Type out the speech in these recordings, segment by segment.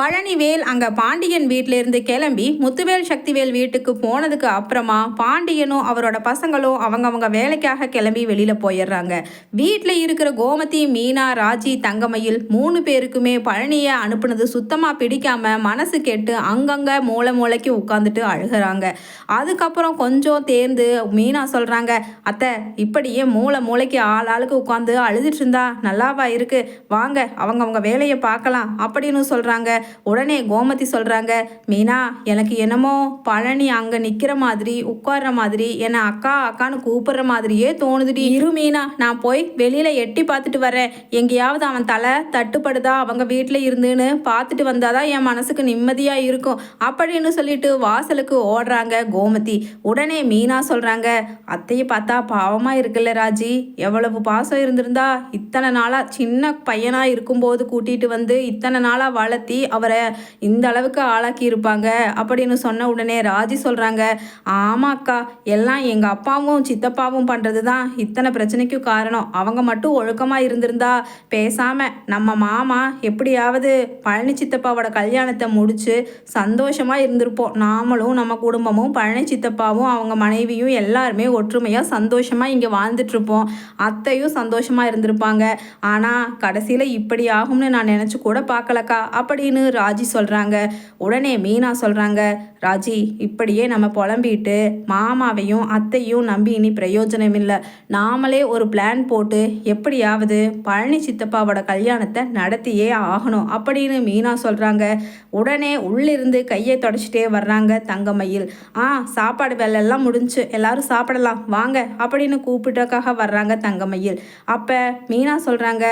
பழனிவேல் அங்கே பாண்டியன் வீட்டிலேருந்து கிளம்பி முத்துவேல் சக்திவேல் வீட்டுக்கு போனதுக்கு அப்புறமா பாண்டியனும் அவரோட பசங்களும் அவங்கவங்க வேலைக்காக கிளம்பி வெளியில் போயிடுறாங்க. வீட்டில் இருக்கிற கோமதி மீனா ராஜி தங்கமயில் மூணு பேருக்குமே பழனியை அனுப்புனது சுத்தமாக பிடிக்காம மனசு கெட்டு அங்கங்கே மூளை மூளைக்கு உட்காந்துட்டு அழுகிறாங்க. அதுக்கப்புறம் கொஞ்சம் தேர்ந்து மீனா சொல்கிறாங்க அத்தை இப்படியே மூளை மூளைக்கு ஆள் ஆளுக்கு உட்காந்து அழுதுட்டு இருந்தா நல்லாவா இருக்கு? வாங்க அவங்கவுங்க வேலையை பார்க்கலாம் அப்படின்னு சொல்கிறாங்க உடனே கோமதி சொல்கிறாங்க மீனா எனக்கு என்னமோ பழனி அங்கே நிற்கிற மாதிரி உட்கார்ற மாதிரி என்னை அக்கா அக்கான்னு கூப்பிடுற மாதிரியே தோணுதுடி. இரு மீனா நான் போய் வெளியில் எட்டி பார்த்துட்டு வரேன் எங்கேயாவது அவன் தலை தட்டுப்படுதா அவங்க வீட்டில் இருந்துன்னு பார்த்துட்டு வந்தாதான் என் மனசுக்கு நிம்மதியாக இருக்கும். அப்படின்னு சொல்லிட்டு வாசலுக்கு ஓடுறாங்க கோமதி. உடனே மீனா சொல்கிறாங்க அத்தையை பார்த்தா பாவமாக இருக்குல்ல ராஜி. எவ்வளவு பாசம் இருந்திருந்தா இத்தனை நாளாக சின்ன பையனாக இருக்கும்போது கூட்டிகிட்டு வந்து இத்தனை நாளாக வளர்த்தி அவரை இந்த அளவுக்கு ஆளாக்கி இருப்பாங்க அப்படின்னு சொன்ன உடனே ராஜி சொல்கிறாங்க ஆமாக்கா எல்லாம் எங்கள் அப்பாவும் சித்தப்பாவும் பண்ணுறது தான் இத்தனை பிரச்சனைக்கும் காரணம். அவங்க மட்டும் ஒழுக்கமாக இருந்திருந்தா பேசாமல் நம்ம மாமா எப்படியாவது பழனி சித்தப்பாவோட கல்யாணத்தை முடித்து சந்தோஷமாக இருந்திருப்போம். நாமளும் நம்ம குடும்பமும் பழனி சித்தப்பாவும் அவங்க மனைவியும் எல்லாருமே ஒற்றுமையாக சந்தோஷமாக இங்கே வாழ்ந்துட்டுருப்போம். அத்தையும் சந்தோஷமாக இருந்திருப்பாங்க. ஆனால் கடைசியில் இப்படி ஆகும்னு நான் நினச்சி கூட பார்க்கலக்கா அப்படின்னு ராஜி சொல்கிறாங்க உடனே மீனா சொல்கிறாங்க ராஜி இப்படியே நம்ம புலம்பிட்டு மாமாவையும் அத்தையும் நம்பி இனி பிரயோஜனம் இல்லை. நாமளே ஒரு பிளான் போட்டு எப்படியாவது பழனி சித்தப்பாவோட கல்யாணத்தை நடத்தியே ஆகணும் அப்படின்னு மீனா சொல்கிறாங்க உடனே உள்ளிருந்து கையை தொடச்சிட்டே வர்றாங்க தங்கமயில். ஆ சாப்பாடு வேலையெல்லாம் முடிஞ்சு எல்லாரும் சாப்பிடலாம் வாங்க அப்படின்னு கூப்பிட்டக்காக வர்றாங்க தங்கமயில். அப்போ மீனா சொல்கிறாங்க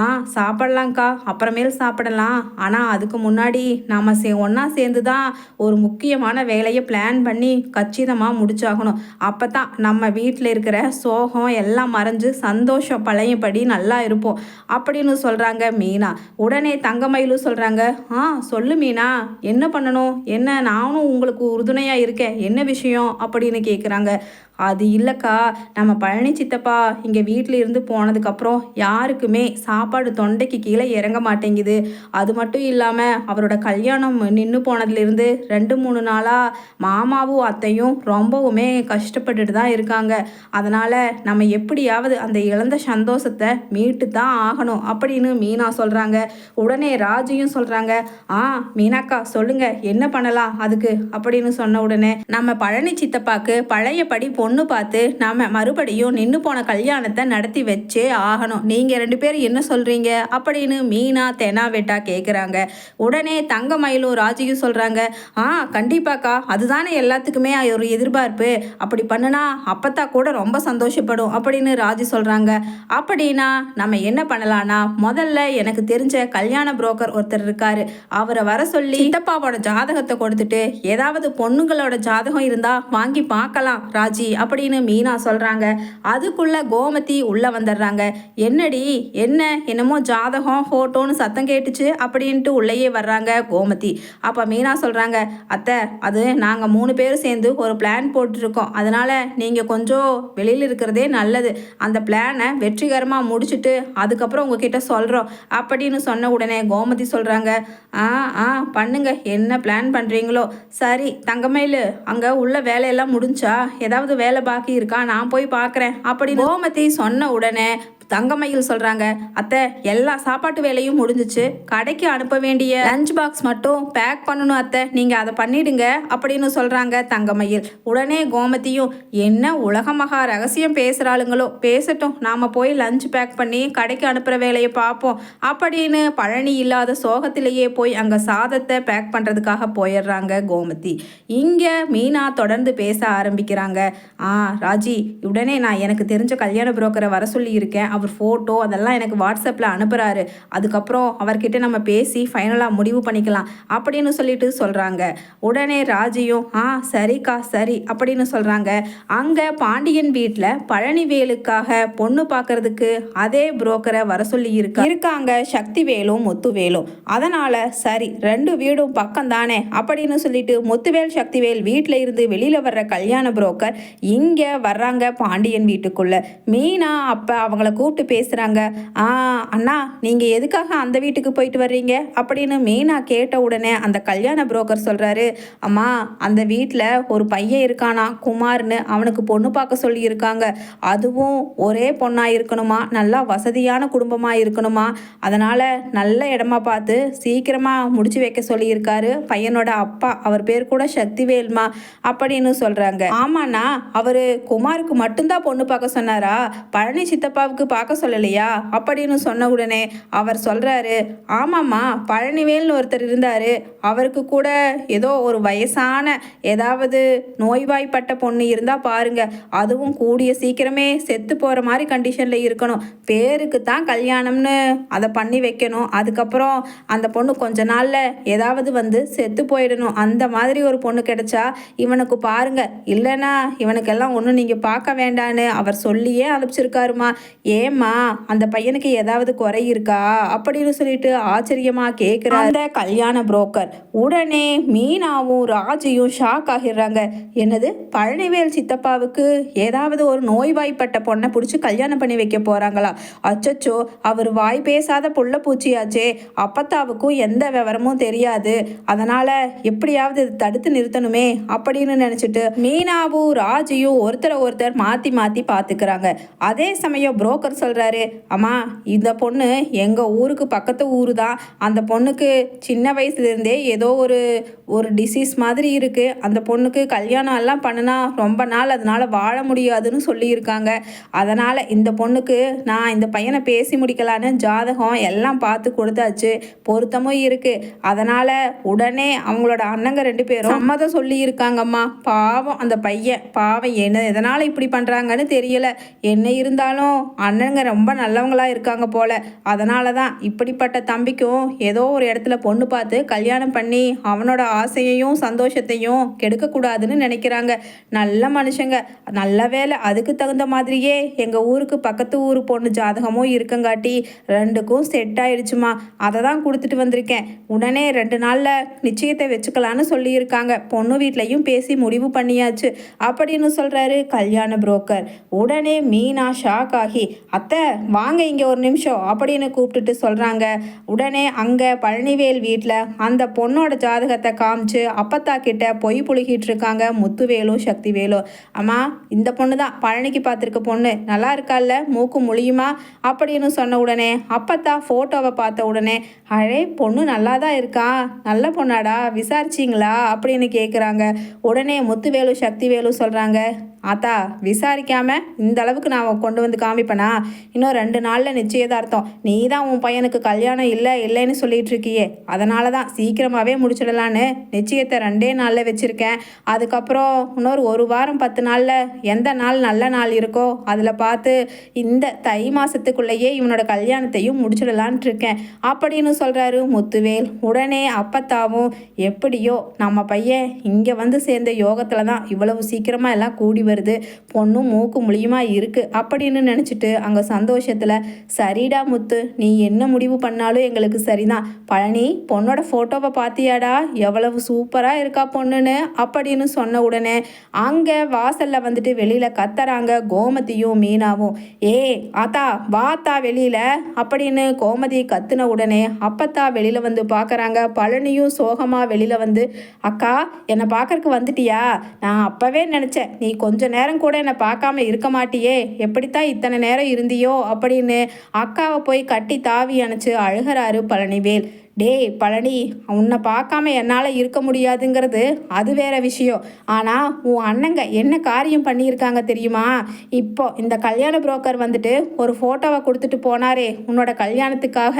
ஆ சாப்பிடலாங்க்கா அப்புறமேல் சாப்பிடலாம். ஆனால் அதுக்கு முன்னாடி நாம் சே ஒன்றா சேர்ந்து தான் ஒரு முக்கியமான வேலையை பிளான் பண்ணி கச்சிதமாக முடிச்சாகணும். அப்போ தான் நம்ம வீட்டில் இருக்கிற சோகம் எல்லாம் மறைஞ்சு சந்தோஷம் பழையபடி நல்லா இருப்போம். அப்படின்னு சொல்கிறாங்க மீனா. உடனே தங்கமயிலும் சொல்கிறாங்க ஆ சொல்லு மீனா என்ன பண்ணணும்? என்ன நானும் உங்களுக்கு உறுதுணையாக இருக்கேன். என்ன விஷயம்? அப்படின்னு கேட்குறாங்க அது இல்லைக்கா நம்ம பழனி சித்தப்பா இங்கே வீட்டில் இருந்து போனதுக்கப்புறம் யாருக்குமே சாப்பாடு தொண்டைக்கு கீழே இறங்க மாட்டேங்குது. அது மட்டும் இல்லாமல் அவரோட கல்யாணம் நின்று போனதுலேருந்து ரெண்டு மூணு நாளாக மாமாவும் அத்தையும் ரொம்பவுமே கஷ்டப்பட்டுட்டு தான் இருக்காங்க. அதனால் நம்ம எப்படியாவது அந்த இழந்த சந்தோஷத்தை மீட்டு தான் ஆகணும் அப்படின்னு மீனா சொல்கிறாங்க உடனே ராஜியும் சொல்கிறாங்க ஆ மீனாக்கா சொல்லுங்கள் என்ன பண்ணலாம் அதுக்கு? அப்படின்னு சொன்ன உடனே நம்ம பழனி சித்தப்பாக்கு பழையபடி பொண்ணு பார்த்து நம்ம மறுபடியும் நின்று போன கல்யாணத்தை நடத்தி வச்சே ஆகணும். நீங்கள் ரெண்டு பேரும் என்ன சொல்கிறீங்க அப்படின்னு மீனா தெனாவேட்டா கேட்குறாங்க உடனே தங்கமயிலும் ராஜியும் சொல்கிறாங்க ஆ கண்டிப்பாக்கா. அதுதானே எல்லாத்துக்குமே ஒரு எதிர்பார்ப்பு. அப்படி பண்ணுனா அப்பத்தா கூட ரொம்ப சந்தோஷப்படும் அப்படின்னு ராஜி சொல்கிறாங்க அப்படின்னா நம்ம என்ன பண்ணலான்னா முதல்ல எனக்கு தெரிஞ்ச கல்யாண புரோக்கர் ஒருத்தர் இருக்காரு. அவரை வர சொல்லி சித்தப்பாவோட ஜாதகத்தை கொடுத்துட்டு ஏதாவது பொண்ணுங்களோட ஜாதகம் இருந்தால் வாங்கி பார்க்கலாம் ராஜி அப்படின்னு மீனா சொல்கிறாங்க அதுக்குள்ள கோமதி உள்ளே வந்துடுறாங்க. என்னடி என்ன என்னமோ ஜாதகம் ஃபோட்டோன்னு சத்தம் கேட்டுச்சு அப்படின்ட்டு உள்ளேயே வர்றாங்க கோமதி. அப்போ மீனா சொல்கிறாங்க அத்தை அது நாங்கள் மூணு பேரும் சேர்ந்து ஒரு பிளான் போட்டுருக்கோம். அதனால் நீங்கள் கொஞ்சம் வெளியில் இருக்கிறதே நல்லது. அந்த பிளானை வெற்றிகரமாக முடிச்சுட்டு அதுக்கப்புறம் உங்ககிட்ட சொல்கிறோம் அப்படின்னு சொன்ன உடனே கோமதி சொல்கிறாங்க ஆ ஆ பண்ணுங்க. என்ன பிளான் பண்ணுறீங்களோ சரி தங்கமயில் அங்கே உள்ள வேலையெல்லாம் முடிஞ்சா ஏதாவது வேலை பாக்கி இருக்கா? நான் போய் பார்க்குறேன் அப்படி கோமதி சொன்ன உடனே தங்கமயில் சொல்கிறாங்க அத்தை எல்லா சாப்பாட்டு வேலையும் முடிஞ்சிச்சு. கடைக்கு அனுப்ப வேண்டிய லஞ்ச் பாக்ஸ் மட்டும் பேக் பண்ணணும் அத்தை. நீங்கள் அதை பண்ணிடுங்க அப்படின்னு சொல்கிறாங்க தங்கமயில். உடனே கோமதியும் என்ன உலக மகா ரகசியம் பேசுகிறாளுங்களோ பேசட்டும். நாம் போய் லஞ்ச் பேக் பண்ணி கடைக்கு அனுப்புகிற வேலையை பார்ப்போம் அப்படின்னு பழனி இல்லாத சோகத்திலேயே போய் அங்கே சாதத்தை பேக் பண்ணுறதுக்காக போயிடுறாங்க கோமதி. இங்கே மீனா தொடர்ந்து பேச ஆரம்பிக்கிறாங்க. ஆ ராஜி உடனே நான் எனக்கு தெரிஞ்ச கல்யாண புரோக்கரை வர சொல்லி இருக்கேன். அவர் ஃபோட்டோ அதெல்லாம் எனக்கு வாட்ஸ்அப்பில் அனுப்புகிறாரு அதுக்கப்புறம் அவர்கிட்ட நம்ம பேசி ஃபைனலாக முடிவு பண்ணிக்கலாம் அப்படின்னு சொல்லிட்டு சொல்கிறாங்க உடனே ராஜியும் ஆ சரிக்கா சரி அப்படின்னு சொல்கிறாங்க அங்கே பாண்டியன் வீட்டில் பழனிவேலுக்காக பொண்ணு பார்க்கறதுக்கு அதே புரோக்கரை வர சொல்லி இருக்கா இருக்காங்க சக்திவேலும் முத்துவேலும். அதனால் சரி ரெண்டு வீடும் பக்கம் தானே அப்படின்னு சொல்லிட்டு முத்துவேல் சக்திவேல் வீட்டில் இருந்து வெளியில் வர்ற கல்யாண புரோக்கர் இங்கே வர்றாங்க பாண்டியன் வீட்டுக்குள்ளே. மீனா அப்போ அவங்கள கூப்பிட்டு பேசுகிறாங்க ஆ அண்ணா நீங்கள் எதுக்காக அந்த வீட்டுக்கு போயிட்டு வர்றீங்க? அப்படின்னு மீனா கேட்ட உடனே அந்த கல்யாண புரோக்கர் சொல்கிறாரு அம்மா அந்த வீட்டில் ஒரு பையன் இருக்கானா குமார்னு அவனுக்கு பொண்ணு பார்க்க சொல்லியிருக்காங்க. அதுவும் ஒரே பொண்ணாக இருக்கணுமா? நல்லா வசதியான குடும்பமாக இருக்கணுமா? அதனால் நல்ல இடமா பார்த்து சீக்கிரமாக முடிச்சு வைக்க சொல்லியிருக்காரு. பையனோட அப்பா அவர் பேர் கூட சக்திவேல்மா அப்படின்னு சொல்கிறாங்க ஆமாண்ணா அவர் குமாருக்கு மட்டும்தான் பொண்ணு பார்க்க சொன்னாரா? பழனி சித்தப்பாவுக்கு பார்க்க சொல்லலையா? அப்படின்னு சொன்ன உடனே அவர் சொல்கிறாரு ஆமாம்மா பழனிவேல்னு ஒருத்தர் இருந்தார். அவருக்கு கூட ஏதோ ஒரு வயசான ஏதாவது நோய்வாய்ப்பட்ட பொண்ணு இருந்தால் பாருங்க. அதுவும் கூடிய சீக்கிரமே செத்து போகிற மாதிரி கண்டிஷனில் இருக்கணும். பேருக்கு தான் கல்யாணம்னு அதை பண்ணி வைக்கணும். அதுக்கப்புறம் அந்த பொண்ணு கொஞ்ச நாளில் ஏதாவது வந்து செத்து போயிடணும். அந்த மாதிரி ஒரு பொண்ணு கிடைச்சா இவனுக்கு பாருங்க. இல்லைன்னா இவனுக்கெல்லாம் ஒன்றும் நீங்கள் பார்க்க வேண்டான்னு அவர் சொல்லியே அனுப்பிச்சிருக்காருமா. ஏம்மா அந்த பையனுக்கு ஏதாவது குறை இருக்கா? அப்படின்னு சொல்லிட்டு ஆச்சரியமா கேட்குற அந்த கல்யாண புரோக்கர். உடனே மீனாவும் ராஜியும் ஷாக் ஆகிடுறாங்க. என்னது பழனிவேல் சித்தப்பாவுக்கு ஏதாவது ஒரு நோய்வாய்ப்பட்ட பொண்ணை பிடிச்சி கல்யாணம் பண்ணி வைக்க போறாங்களா? அச்சச்சோ அவர் வாய் பேசாத புள்ள பூச்சியாச்சே. அப்பத்தாவுக்கும் எந்த விவரமும் தெரியாது. அதனால எப்படியாவது தடுத்து நிறுத்தணுமே அப்படின்னு நினைச்சிட்டு மீனாவும் ராஜியும் ஒருத்தரை ஒருத்தர் மாத்தி மாத்தி பாத்துக்கிறாங்க. அதே சமயம் புரோக்கர் சொல்கிறாரு அம்மா இந்த பொண்ணு எங்கள் ஊருக்கு பக்கத்து ஊர் தான் அந்த பொண்ணுக்கு சின்ன வயசுலேருந்தே ஏதோ ஒரு ஒரு டிசீஸ் மாதிரி இருக்குது அந்த பொண்ணுக்கு கல்யாணம் எல்லாம் பண்ணுனா ரொம்ப நாள் அதனால் வாழ முடியாதுன்னு சொல்லியிருக்காங்க. அதனால் இந்த பொண்ணுக்கு நான் இந்த பையனை பேசி முடிக்கலான்னு ஜாதகம் எல்லாம் பார்த்து கொடுத்தாச்சு. பொருத்தமும் இருக்குது அதனால் உடனே அவங்களோட அண்ணங்க ரெண்டு பேரும் சம்மதம் சொல்லியிருக்காங்கம்மா. பாவம் அந்த பையன். பாவம் என்ன எதனால் இப்படி பண்ணுறாங்கன்னு தெரியல. என்ன இருந்தாலும் அண்ணன் அண்ணனுங்க ரொம்ப நல்லவங்களா இருக்காங்க போல. அதனால தான் இப்படிப்பட்ட தம்பிக்கும் ஏதோ ஒரு இடத்துல பொண்ணு பார்த்து கல்யாணம் பண்ணி அவனோட ஆசையையும் சந்தோஷத்தையும் கெடுக்கக்கூடாதுன்னு நினைக்கிறாங்க. நல்ல மனுஷங்க. நல்ல வேலை அதுக்கு தகுந்த மாதிரியே எங்கள் ஊருக்கு பக்கத்து ஊர் பொண்ணு ஜாதகமும் இருக்கங்காட்டி ரெண்டுக்கும் செட் ஆயிடுச்சுமா. அதை தான் கொடுத்துட்டு வந்திருக்கேன். உடனே ரெண்டு நாளில் நிச்சயத்தை வச்சுக்கலான்னு சொல்லியிருக்காங்க. பொண்ணு வீட்லையும் பேசி முடிவு பண்ணியாச்சு. அப்படின்னு சொல்கிறாரு கல்யாண புரோக்கர் உடனே மீனா ஷாக் ஆகி அத்தை வாங்க இங்கே ஒரு நிமிஷம். அப்படின்னு கூப்பிட்டுட்டு சொல்கிறாங்க உடனே அங்கே பழனிவேல் வீட்டில் அந்த பொண்ணோட ஜாதகத்தை காமிச்சு அப்பத்தா கிட்ட பொய் புழுகிட்டு இருக்காங்க. முத்துவேலும் சக்திவேலும். அம்மா இந்த பொண்ணு தான் பழனிக்கு பார்த்துருக்க பொண்ணு. நல்லா இருக்கால்ல? மூக்கு முழியுமா? அப்படின்னு சொன்ன உடனே அப்பத்தா ஃபோட்டோவை பார்த்த உடனே அழே பொண்ணு நல்லா தான் இருக்கா? நல்ல பொண்ணாடா? விசாரிச்சிங்களா? அப்படின்னு கேட்குறாங்க உடனே முத்துவேலு சக்திவேலு சொல்கிறாங்க ஆத்தா விசாரிக்காம இந்த அளவுக்கு நான் கொண்டு வந்து காமிப்பேனா? இன்னும் ரெண்டு நாளில் நிச்சயதார்த்தம். நீ தான் உன் பையனுக்கு கல்யாணம் இல்லை இல்லைன்னு சொல்லிட்டு இருக்கியே. அதனால தான் சீக்கிரமாகவே முடிச்சிடலான்னு நிச்சயத்தை ரெண்டே நாளில் வச்சுருக்கேன். அதுக்கப்புறம் இன்னொரு ஒரு வாரம் பத்து நாளில் எந்த நாள் நல்ல நாள் இருக்கோ அதில் பார்த்து இந்த தை மாதத்துக்குள்ளேயே இவனோட கல்யாணத்தையும் முடிச்சிடலான்ட்டு இருக்கேன். அப்படின்னு சொல்கிறாரு முத்துவேல். உடனே அப்பத்தாவும் எப்படியோ நம்ம பையன் இங்கே வந்து சேர்ந்த யோகத்தில் தான் இவ்வளவு சீக்கிரமாக எல்லாம் கூடி வருது. பொண்ணும் மூக்கு முழியுமா இருக்கு? அப்படின்னு நினச்சிட்டு அங்கே சந்தோஷத்தில் சரிடா முத்து நீ என்ன முடிவு பண்ணாலும் எங்களுக்கு சரிதான். பழனி பொண்ணோட ஃபோட்டோவை பார்த்தியாடா எவ்வளவு சூப்பராக இருக்கா பொண்ணுன்னு அப்படின்னு சொன்ன உடனே அங்கே வாசலில் வந்துட்டு வெளியில் கத்துறாங்க கோமதியும் மீனாவும். ஏ ஆத்தா வாத்தா வெளியில் அப்படின்னு கோமதி கத்துன உடனே அப்பத்தா வெளியில் வந்து பார்க்குறாங்க பழனியும் சோகமாக வெளியில் வந்து அக்கா என்னை பார்க்கறக்கு வந்துட்டியா? நான் அப்போவே நினச்சேன் நீ கொஞ்சம் கொஞ்ச நேரம் கூட என்னை பார்க்காம இருக்க மாட்டியே. எப்படித்தான் இத்தனை நேரம் இருந்தியோ அப்படின்னு அக்காவை போய் கட்டி தாவி அணைச்சு அழுகிறாரு பழனிவேல். டேய் பழனி உன்னை பார்க்காம என்னால் இருக்க முடியாதுங்கிறது அது வேற விஷயம். ஆனால் உன் அண்ணங்க என்ன காரியம் பண்ணியிருக்காங்க தெரியுமா? இப்போ இந்த கல்யாண புரோக்கர் வந்துட்டு ஒரு ஃபோட்டோவை கொடுத்துட்டு போனாரே உன்னோட கல்யாணத்துக்காக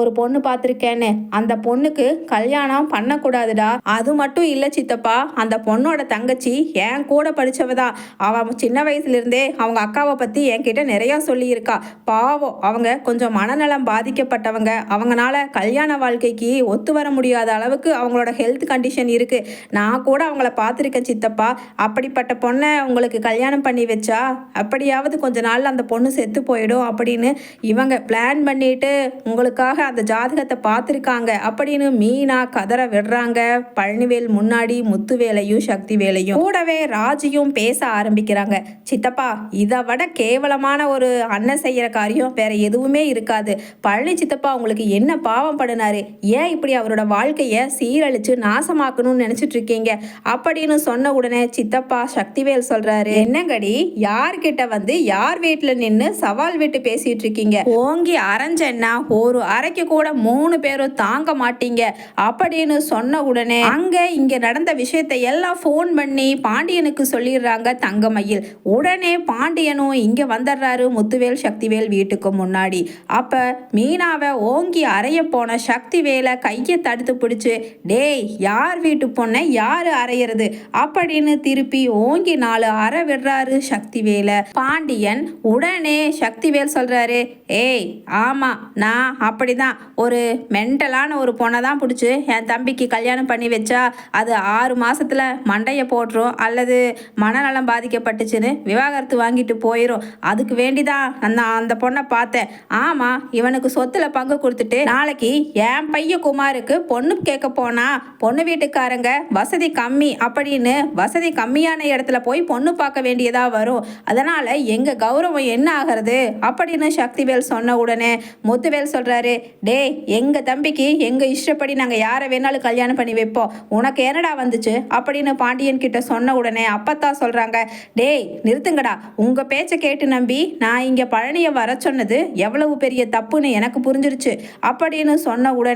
ஒரு பொண்ணு பார்த்துருக்கேன்னு. அந்த பொண்ணுக்கு கல்யாணம் பண்ணக்கூடாதுடா. அது மட்டும் இல்லை சித்தப்பா அந்த பொண்ணோட தங்கச்சி என் கூட படித்தவ தான் அவன் சின்ன வயசுலேருந்தே அவங்க அக்காவை பற்றி என்கிட்ட நிறையா சொல்லியிருக்கா. பாவம் அவங்க கொஞ்சம் மனநலம் பாதிக்கப்பட்டவங்க. அவங்கனால கல்யாண வாழ்க்கைக்கு ஒத்து வர முடியாத அளவுக்கு அவங்களோட ஹெல்த் கண்டிஷன் இருக்குது நான் கூட அவங்கள பார்த்துருக்கேன் சித்தப்பா. அப்படிப்பட்ட பொண்ணை உங்களுக்கு கல்யாணம் பண்ணி வச்சா அப்படியாவது கொஞ்ச நாள் அந்த பொண்ணு செத்து போயிடும் அப்படின்னு இவங்க பிளான் பண்ணிட்டு உங்களுக்காக அந்த ஜாதகத்தை பார்த்துருக்காங்க அப்படின்னு மீனா கதற விடுறாங்க. பழனிவேல் முன்னாடி முத்துவேலையும் சக்தி வேலையும். கூடவே ராஜியும் பேச ஆரம்பிக்கிறாங்க. சித்தப்பா இதை விட கேவலமான ஒரு அண்ணன் செய்யற காரியம் வேற எதுவுமே இருக்காது. பழனி சித்தப்பா உங்களுக்கு என்ன பாவம் பண்ணினாரு? ஏன் இப்படி அவரோட வாழ்க்கையை சீரழிச்சு நாசமாக்கணும்னு நினைச்சிட்டு இருக்கீங்க? அப்படின்னு சொன்ன உடனே சித்தப்பா சக்திவேல் சொல்றாரு. என்னங்கடி? யார்கிட்ட வந்து யார் வீட்டுல நின்னு சவால் விட்டு பேசிட்டு இருக்கீங்க? ஓங்கி அரைஞ்சேன்னா ஒரு அறைக்கு கூட மூணு பேரும் தாங்க மாட்டீங்க. அப்படின்னு சொன்ன உடனே அங்க இங்க நடந்த விஷயத்தை எல்லாம் ஃபோன் பண்ணி பாண்டியனுக்கு சொல்லிடுறாங்க தங்கமயில். உடனே பாண்டியனும் இங்க வந்துடுறாரு முத்துவேல் சக்திவேல் வீட்டுக்கு முன்னாடி. அப்ப மீனாவை ஓங்கி அறைய போன சக்தி சக்திவேலை கையை தடுத்து பிடிச்சி டேய் யார் வீட்டு பொண்ணை யார் அறையிறது? அப்படின்னு திருப்பி ஓங்கி நாலு அற விடுறாரு சக்தி வேலை. பாண்டியன் உடனே சக்திவேல் சொல்கிறாரு ஏய் ஆமாம் நான் அப்படிதான். ஒரு மென்டலான ஒரு பொண்ணை தான் பிடிச்சி என் தம்பிக்கு கல்யாணம் பண்ணி வச்சா அது ஆறு மாதத்தில் மண்டையை போட்டுரும் அல்லது மனநலம் பாதிக்கப்பட்டுச்சுன்னு விவாகரத்து வாங்கிட்டு போயிடும் அதுக்கு வேண்டிதான் நான் அந்த பொண்ணை பார்த்தேன். ஆமாம் இவனுக்கு சொத்தில் பங்கு கொடுத்துட்டு நாளைக்கு என் பையன் குமாருக்கு பொண்ணு கேட்க போனா பொண்ணு வீட்டுக்காரங்க வசதி கம்மி அப்படின்னு வசதி கம்மியான இடத்துல போய் பொண்ணு பார்க்க வேண்டியதாக வரும். அதனால் எங்கள் கௌரவம் என்ன ஆகிறது? அப்படின்னு சக்திவேல் சொன்ன உடனே முத்துவேல் சொல்கிறாரு டேய் எங்கள் தம்பிக்கு எங்கள் இஷ்டப்படி நாங்கள் யாரை வேணாலும் கல்யாணம் பண்ணி வைப்போம். உனக்கு என்னடா வந்துச்சு? அப்படின்னு பாண்டியன் கிட்ட சொன்ன உடனே அப்பத்தா சொல்கிறாங்க டேய் நிறுத்துங்கடா. உங்கள் பேச்சை கேட்டு நம்பி நான் இங்கே பழனியை வர சொன்னது எவ்வளவு பெரிய தப்புன்னு எனக்கு புரிஞ்சிருச்சு. அப்படின்னு சொன்ன உடனே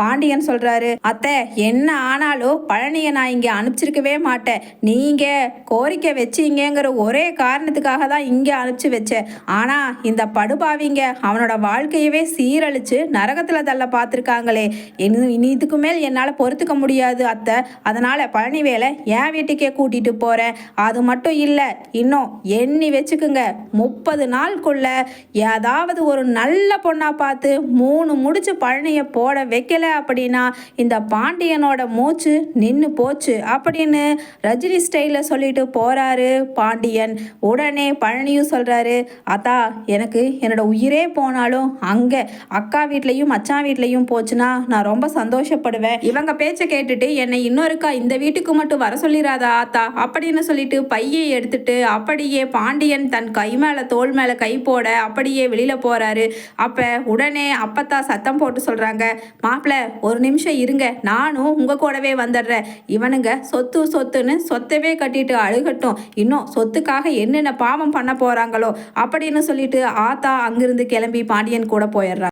பாண்டியன் சொல்றாரு அத்தை என்ன ஆனாலும் பழனியை நான் இங்கே அனுப்பிச்சிருக்கவே மாட்டேன். நீங்க கோரிக்கை வச்சீங்கங்கிற ஒரே காரணத்துக்காக தான் இங்கே அனுப்பிச்சு வச்சேன். ஆனா இந்த படுபாவிங்க அவனோட வாழ்க்கையவே சீரழிச்சு நரகத்துல தள்ள பார்த்துருக்காங்களே. இனி இதுக்கு மேல் என்னால் பொறுத்துக்க முடியாது அத்தை. அதனால பழனிவேலை என் வீட்டுக்கே கூட்டிட்டு போறேன். அது மட்டும் இல்லை இன்னும் எண்ணி வச்சுக்குங்க. முப்பது நாளுக்குள்ள ஏதாவது ஒரு நல்ல பொண்ணா பார்த்து மூணு முடிச்சு பழனியை போட வைக்கல அப்படின்னா இந்த பாண்டியனோட மூச்சு நின்று போச்சு அப்படின்னு ரஜினி ஸ்டைலில் சொல்லிட்டு போகிறாரு பாண்டியன். உடனே பழனியும் சொல்கிறாரு அத்தா எனக்கு என்னோட உயிரே போனாலும் அங்கே அக்கா வீட்லேயும் மச்சான் வீட்லேயும் போச்சுன்னா நான் ரொம்ப சந்தோஷப்படுவேன். இவங்க பேச்சை கேட்டுட்டு என்னை இன்னொருக்கா இந்த வீட்டுக்கு மட்டும் வர சொல்லிடாதா ஆத்தா அப்படின்னு சொல்லிட்டு பையை எடுத்துட்டு அப்படியே பாண்டியன் தன் கை மேலே தோள் மேலே கை போட அப்படியே வெளியில் போகிறாரு அப்போ உடனே அப்பத்தா சத்தம் போட்டு சொல்கிறாங்க மாப்பிள்ள ஒரு நிமிஷம் இருங்க. நானும் உங்கள் கூடவே வந்துடுறேன். இவனுங்க சொத்து சொத்துன்னு சொத்தவே கட்டிட்டு அழுகட்டும். இன்னும் சொத்துக்காக என்னென்ன பாவம் பண்ண போகிறாங்களோ அப்படின்னு சொல்லிட்டு ஆத்தா அங்கிருந்து கிளம்பி பாண்டியன் கூட போயிடுறான்